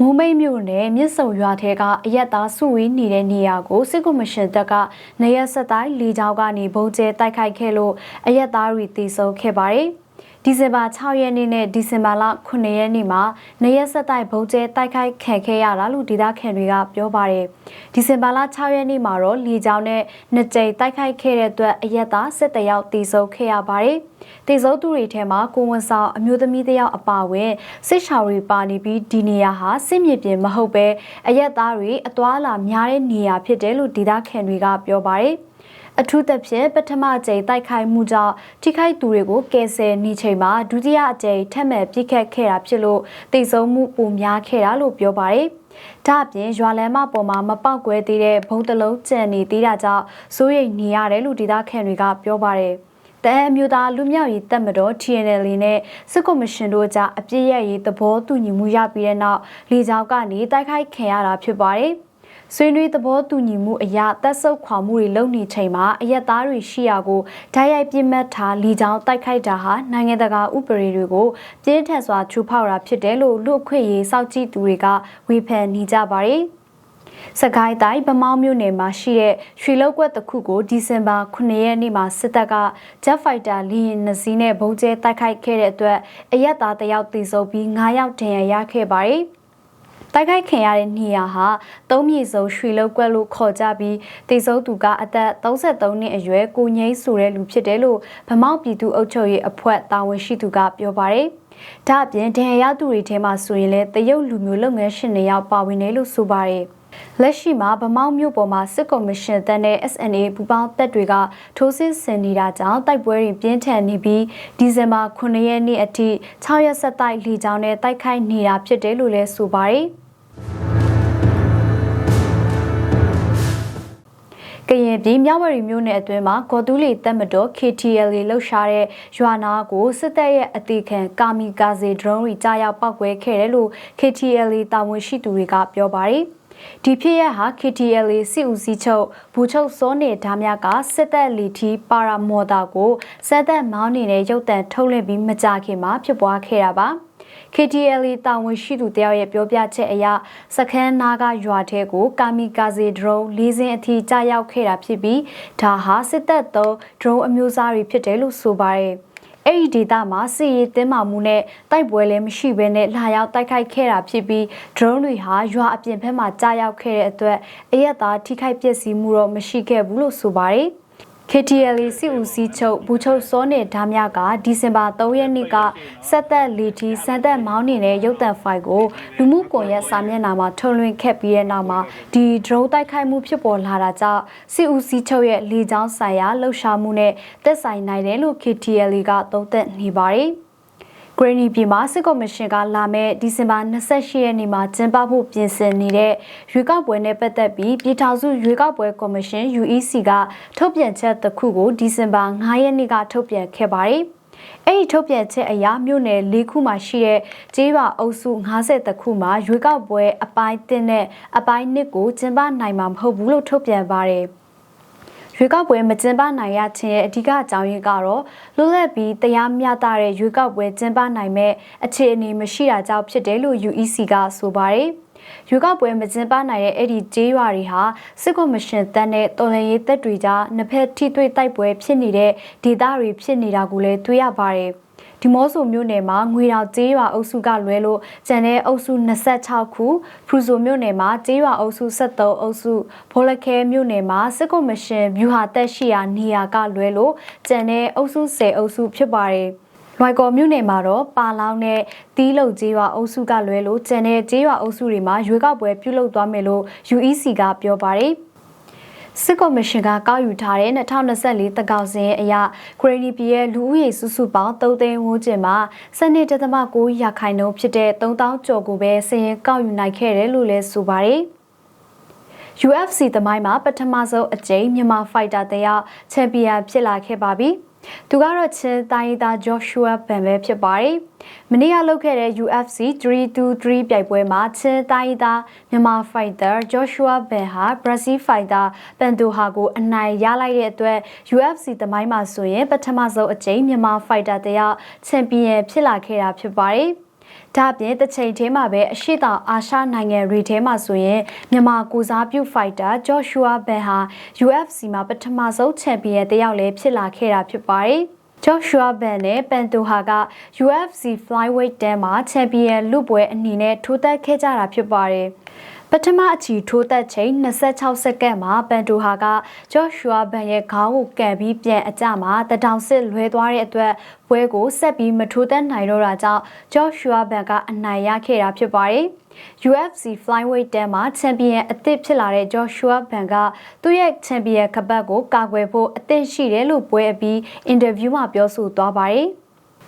မုံမိတ်မြို့နယ်မြစ်စုံရွာထဲကအရက်သားစုဝေးနေတဲ့နေရာကိုစစ်ကော်မရှင်တပ်ကနေရက်ဆက်တိုင်းလေကြောင်းကနေဘုံကျဲတိုက်ခိုက်ခဲ့လို့အရက်သားတွေတေဆုံးခဲ့ပါတယ်။ ဒီဇင်ဘာ6ရက်နေ့နဲ့ဒီဇင်ဘာလ9ရက်နေ့မှာနေရက်ဆက်တိုက်ဘုံကျဲတိုက်ခိုက်ခံခဲ့ရတာလို့ဒေသခံတွေကပြောပါတယ်။ဒီဇင်ဘာလ6ရက်နေ့မှာတော့လေကြောင်းနဲ့နှစ်ကြိမ်တိုက်ခိုက်ခဲ့တဲ့အတွက်အရက်သားစစ်တယောက်တေဆုံးခဲ့ရပါတယ်။တေဆုံးသူတွေထဲမှာကိုဝန်ဆောင်အမျိုးသမီးတယောက်အပါအဝင်စစ်ရှောင်တွေပါနေပြီးဒီနေရာဟာစစ်မြေပြင်မဟုတ်ပဲအရက်သားတွေအသွာလာများတဲ့နေရာဖြစ်တယ်လို့ဒေသခံတွေကပြောပါတယ်။ အထူးသဖြင့်ပထမကြိမ်တိုက်ခိုက်မှုကြောင့်ထိခိုက်သူတွေကိုကယ်ဆယ်နေချိန်မှာဒုတိယအကြိမ်ထပ်မံပြစ်ခတ်ခဲ့တာဖြစ်လို့တိတ်ဆုံးမှုပိုများခဲ့တာလို့ပြောပါတယ်။ဒါ့အပြင်ရွာလမ်းမပေါ်မှာမပောက်ကွဲသေးတဲ့ဘုံတလုံးကျန်နေသေးတာကြောင့်စိုးရိမ်နေရတယ်လို့ဒေသခံတွေကပြောပါတယ်။တအမျိုးသားလူမျိုးရေးတပ်မတော် TNL နဲ့စစ်ကော်မရှင်တို့ကြားအပြစ်ရရေးသဘောတူညီမှုရပြီးတဲ့နောက်လေကြောင်းကနေတိုက်ခိုက်ခံရတာဖြစ်ပါတယ်။ ဆွေးနွေးသဘောတူညီမှုအရတပ်ဆုပ်ခွာမှုတွေလုပ်နေချိန်မှာအရက်သားတွေရှိရာကိုဓာတ်ရိုက်ပြစ်မှတ်ထားလီချောင်းတိုက်ခိုက်တာဟာနိုင်ငံတကာဥပဒေတွေကိုပြင်းထန်စွာချူဖောက်တာဖြစ်တယ်လို့လူ့အခွင့်အရေးစောင့်ကြည့်သူတွေကဝေဖန်နေကြပါတယ်။စကိုင်းတိုင်းဗမောင်းမြို့နယ်မှာရှိတဲ့ရွှေလောက်ကွက်တစ်ခုကိုဒီဇင်ဘာ9ရက်နေ့မှာစစ်တပ်က Jet Fighter လီရင်နှစီးနဲ့ဘုံကျဲတိုက်ခိုက်ခဲ့တဲ့အတွက်အရက်သားတယောက်သေဆုံးပြီး9ယောက်ဒဏ်ရာရခဲ့ပါတယ်။ တိုက်ခိုက်ခံရတဲ့နေရာဟာသုံးမြေစုံရွှေလောက်ကွက်လို့ခေါ်ကြပြီးတေဆုံးသူကအသက်33နှစ်အရွယ်ကိုငိမ့်ဆိုတဲ့လူဖြစ်တယ်လို့ဗမောက်ပြည်သူအုပ်ချုပ်ရေးအဖွဲ့တာဝန်ရှိသူကပြောပါတယ်။ဒါ့အပြင်ဒဏ်ရာရသူတွေထဲမှာဆိုရင်လည်းတရုတ်လူမျိုးလုပ်ငန်းရှင်တွေရောက်ပါဝင်တယ်လို့ဆိုပါတယ်။လက်ရှိမှာဗမောက်မြို့ပေါ်မှာစစ်ကော်မရှင်တပ်နဲ့ SNA ပူးပေါင်းတပ်တွေကထိုးစစ်ဆင်နေတာကြောင့်တိုက်ပွဲတွေပြင်းထန်နေပြီးဒီဇင်ဘာ9ရက်နေ့အထိ6ရက်ဆက်တိုက်လေကြောင်းနဲ့တိုက်ခိုက်နေတာဖြစ်တယ်လို့လည်းဆိုပါတယ်။ ကရင်ပြည်မြဝတီမြို့နယ်အတွင်းမှာဂေါ်တူးလီတပ်မတော် KTL လှုပ်ရှားတဲ့ရွာနာကိုစစ်တပ်ရဲ့အသေးခံကာမီကာဇေဒရုန်းတွေကြားရောက်ပောက်ကွဲခဲ့တယ်လို့ KTL တာဝန်ရှိသူတွေကပြောပါတယ်။ဒီဖြစ်ရဟာ KTL စစ်ဦးစီးချုပ်ဘူချုပ်စောနေဓာမြကစစ်တပ်လီထီပါရာမော်တာကိုစက်သက်မောင်းနေတဲ့ရုပ်တံထုတ်လွှင့်ပြီးမကြခင်မှာဖြစ်ပွားခဲ့တာပါ။ KTL တာဝန်ရှိသူတယောက်ရဲ့ပြောပြချက်အရစခန်းနာကရွာထဲကိုကာမီကာဇေဒရုန်းလေးစင်းအထိကြာရောက်ခဲ့တာဖြစ်ပြီးဒါဟာစစ်တပ်သုံးဒရုန်းအမျိုးအစားတွေဖြစ်တယ်လို့ဆိုပါတယ်။အဲ့ဒီဒေသမှာစစ်ရေးတင်းမာမှုနဲ့တိုက်ပွဲလည်းမရှိဘဲနဲ့လာရောက်တိုက်ခိုက်ခဲ့တာဖြစ်ပြီး drone တွေဟာရွာအပြင်ဘက်မှာကြာရောက်ခဲ့တဲ့အတွက်အရက်သားထိခိုက်ပျက်စီးမှုတော့မရှိခဲ့ဘူးလို့ဆိုပါတယ်။ KTL စီဦးစီးချုပ်ဘူချုပ်စောနေဓာမြကဒီဇင်ဘာ3ရက်နေ့ကစက်သက်လီတီစံသက်မောင်းနေတဲ့ရုပ်သံဖိုင်ကိုလူမှုကွန်ရက်စာမျက်နှာမှာထုတ်လွှင့်ခဲ့ပြီးတဲ့နောက်မှာဒီ drone တိုက်ခိုက်မှုဖြစ်ပေါ်လာတာကြောင့်စီဦးစီးချုပ်ရဲ့လေကြောင်းဆိုင်ရာလှုပ်ရှားမှုနဲ့သက်ဆိုင်နိုင်တယ်လို့ KTL ကသုံးသပ်နေပါတယ်။ ဂရနီပြည်မှာစစ်ကော်မရှင်ကလာမဲ့ဒီဇင်ဘာ28ရက်နေ့မှာကျင်းပဖို့ပြင်ဆင်နေတဲ့ရွေးကောက်ပွဲနဲ့ပတ်သက်ပြီးပြည်ထောင်စုရွေးကောက်ပွဲကော်မရှင် UEC ကထုတ်ပြန်ချက်တစ်ခုကိုဒီဇင်ဘာ9ရက်နေ့ကထုတ်ပြန်ခဲ့ပါတယ်။အဲ့ဒီထုတ်ပြန်ချက်အရမြို့နယ်၄ခုမှာရှိတဲ့ကျေးရွာအုပ်စု50တခုမှာရွေးကောက်ပွဲအပိုင်း1နဲ့အပိုင်း2ကိုကျင်းပနိုင်မှာမဟုတ်ဘူးလို့ထုတ်ပြန်ပါတယ်။ ရွေးကောက်ပွဲမကျင်းပနိုင်ရခြင်းရဲ့အဓိကအကြောင်းရင်းကတော့လွတ်လပ်ပြီးတရားမျှတတဲ့ရွေးကောက်ပွဲကျင်းပနိုင်မဲ့အခြေအနေမရှိတာကြောင့်ဖြစ်တယ်လို့ UEC ကဆိုပါတယ်။ရွေးကောက်ပွဲမကျင်းပနိုင်တဲ့အဲ့ဒီကျေးရွာတွေဟာစစ်ကော်မရှင်တပ်နဲ့တော်လှန်ရေးတပ်တွေကြားနှစ်ဖက်ထိတွေ့တိုက်ပွဲဖြစ်နေတဲ့ဒေသတွေဖြစ်နေတာကိုလည်းတွေ့ရပါတယ်။ ဒီမော့ဆိုမြို့နယ်မှာငွေတောင်ကျေးရွာအုပ်စုကလွဲလို့ကျန်တဲ့အုပ်စု26ခုဖရူဆိုမြို့နယ်မှာကျေးရွာအုပ်စု73အုပ်စုဘောလခဲမြို့နယ်မှာစစ်ကော်မရှင်ဗျူဟာတက်ရှိရာနေရာကလွဲလို့ကျန်တဲ့အုပ်စု10အုပ်စုဖြစ်ပါတယ်လွိုင်ကော်မြို့နယ်မှာတော့ပါလောင်းနဲ့တီးလုံကျေးရွာအုပ်စုကလွဲလို့ကျန်တဲ့ကျေးရွာအုပ်စုတွေမှာရွေးကောက်ပွဲပြုလုပ်သွားမယ်လို့ UEC ကပြောပါတယ်။ စစ်ကော်မရှင်ကကောက်ယူထားတဲ့2024တကောက်စဉ်အရဂရနီပြည်ရဲ့လူဦးရေစုစုပေါင်း3သိန်းဝန်းကျင်မှာစနစ်တသမ9ရာခိုင်နှုန်းဖြစ်တဲ့3000ကျော်ကိုပဲစည်ရင်ကောက်ယူနိုင်ခဲ့တယ်လို့လည်းဆိုပါတယ်။ UFC သမိုင်းမှာပထမဆုံးအကြိမ်မြန်မာဖိုက်တာတယောက်ချန်ပီယံဖြစ်လာခဲ့ပါပြီ။ သူကတော့ချင်းတိုင်းသား Joshua Ban ပဲဖြစ်ပါတယ်။မနေ့ကလုပ်ခဲ့တဲ့ UFC 323ပြိုင်ပွဲမှာချင်းတိုင်းသားမြန်မာ fighter Joshua Ban ဟာ Brazil fighter Pantoja ကိုအနိုင်ရလိုက်တဲ့အတွက် UFC သမိုင်းမှာဆိုရင်ပထမဆုံးအကြိမ်မြန်မာ fighter တယောက်ချန်ပီယံဖြစ်လာခဲ့တာဖြစ်ပါတယ်။ ဒါ့အပြင်တစ်ချိန်တည်းမှာပဲအရှိတောင်အာရှနိုင်ငံတွေထဲမှာဆိုရင်မြန်မာကိုစားပြုဖိုက်တာဂျော့ရှူအာဘန်ဟာ UFC မှာပထမဆုံးချန်ပီယံတစ်ယောက်လည်းဖြစ်လာခဲ့တာဖြစ်ပါတယ်။ဂျော့ရှူအာဘန်နဲ့ပန်တိုဟာက UFC Flyweight တန်းမှာချန်ပီယံလူပွဲအနေနဲ့ထိုးသက်ခဲ့ကြတာဖြစ်ပါတယ်။ ပထမအချီထိုးသက်ချိန်26စက္ကန့်မှာပန်တိုဟာကဂျော့ရှွာဘန်ရဲ့ခေါင်းကိုကန်ပြီးပြန်အကြမှာတတောင်စစ်လွဲသွားတဲ့အတွက်ပွဲကိုဆက်ပြီးမထိုးသက်နိုင်တော့တာကြောင့်ဂျော့ရှွာဘန်ကအနိုင်ရခဲ့တာဖြစ်ပါတယ်။ UFC Flyweight တန်းမှာချန်ပီယံအသစ်ဖြစ်လာတဲ့ Joshua Ban ကသူ့ရဲ့ချန်ပီယံကပတ်ကိုကာကွယ်ဖို့အသင့်ရှိတယ်လို့ပွဲအပြီးအင်တာဗျူးမှာပြောဆိုသွားပါတယ်။